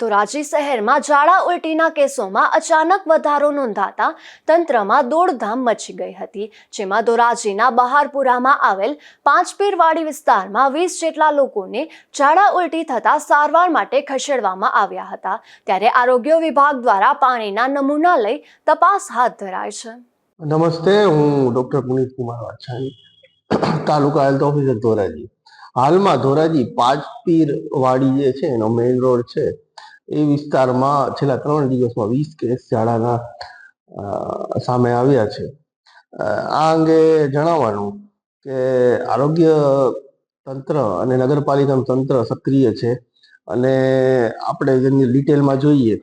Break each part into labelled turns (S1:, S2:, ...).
S1: ધોરાજી શહેરમાં ઝાડા ઉલટીના કેસોમાં અચાનક વધારો નોંધાતા તંત્રમાં દોડધામ મચી ગઈ હતી, જેમાં ધોરાજીના બહારપુરામાં આવેલ પાંચપીરવાડી વિસ્તારમાં વીસ જેટલા લોકોને ઝાડા ઉલટી થતા સારવાર માટે ખસેડવામાં આવ્યા હતા. ત્યારે આરોગ્ય વિભાગ દ્વારા પાણીના નમૂના લઈ તપાસ હાથ ધરાય છે.
S2: નમસ્તે, હું doctor Punit Kumar Vachhani, taluka health officer Dhoraji. હાલમાં ધોરાજી પાંચ પીર વાડી જે છે એનો મેઇન રોડ છે એ વિસ્તારમાં છેલ્લા ત્રણ દિવસમાં વીસ કેસ ઝાડાના સામે આવ્યા છે. આ અંગે જણાવવાનું કે આરોગ્ય તંત્ર અને નગરપાલિકાનું તંત્ર સક્રિય છે અને આપણે જેની ડિટેલમાં જોઈએ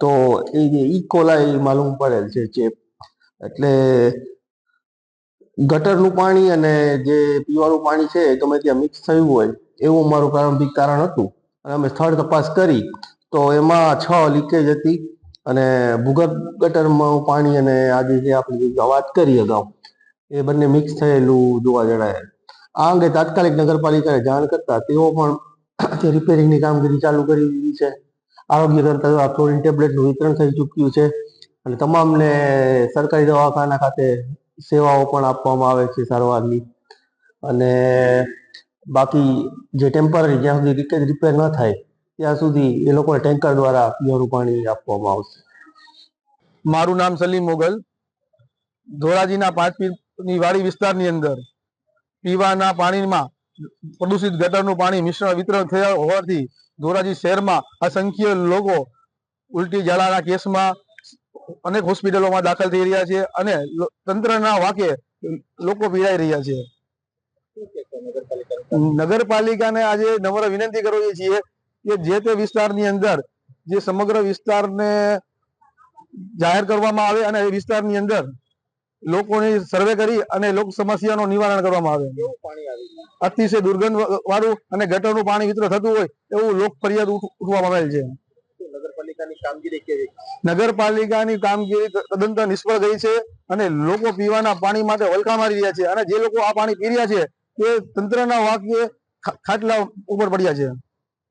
S2: તો એ જે ઇકોલાઈ માલુમ પડેલ છે ચેપ એટલે ગટરનું પાણી અને જે પીવાનું પાણી છે ગમે ત્યાં મિક્સ થયું હોય એવું અમારું પ્રારંભિક કારણ હતું. અને અમે સ્થળ તપાસ કરી તો એમાં છ લીકેજ હતી અને ભૂગર્ભ ગટરમાં પાણી અને આજે જે આપણે વાત કરી અગાઉ, એ બંને મિક્સ થયેલું જોવા જણાય. આ અંગે તાત્કાલિક નગરપાલિકાને જાણ કરતા તેઓ પણ તે રિપેરિંગની કામગીરી ચાલુ કરી દીધી છે. આરોગ્ય દ્વારા ક્લોરીન ટેબ્લેટનું વિતરણ થઈ ચૂક્યું છે અને તમામને સરકારી દવાખાના ખાતે સેવાઓ પણ આપવામાં આવે છે સારવારની. અને બાકી જે ટેમ્પરરી જ્યાં સુધી લીકેજ રિપેર ન થાય ત્યાં સુધી એ લોકોને ટેન્કર દ્વારા પીવાનું પાણી આપવામાં આવશે.
S3: મારું નામ સલીમ મોગલ. ધોરાજીના પાંચપીરની વાડી વિસ્તારની અંદર પીવાના પાણીમાં પ્રદૂષિત ગટરનું પાણી મિશ્રણ વિતરણ થયા હોવાથી ધોરાજી શહેરમાં અસંખ્ય લોકો ઉલટી ઝાડાના કેસમાં અનેક હોસ્પિટલોમાં દાખલ થઈ રહ્યા છે અને તંત્રના વાકે લોકો પીડાઈ રહ્યા છે. નગરપાલિકાને? આજે નમ્ર વિનંતી કરવી છીએ કે જે તે વિસ્તારની અંદર જે સમગ્ર વિસ્તારને જાહેર કરવામાં આવે અને એ વિસ્તારની અંદર લોકોની સર્વે કરી અને લોક સમસ્યાનું નિવારણ કરવામાં આવે. અતિશય દુર્ગંધ વાળું અને ગટરનું પાણી વિતરણ થતું હોય એવું લોક ફરિયાદ ઉઠ- ઉઠવામાં આવેલ છે. નગરપાલિકાની કામગીરી ત- તદ્દન નિષ્ફળ ગઈ છે અને લોકો પીવાના પાણી માટે વલખા મારી રહ્યા છે અને જે લોકો આ પાણી પી રહ્યા છે તે તંત્રના વાક્ય ખાટલા ઉપર પડ્યા છે.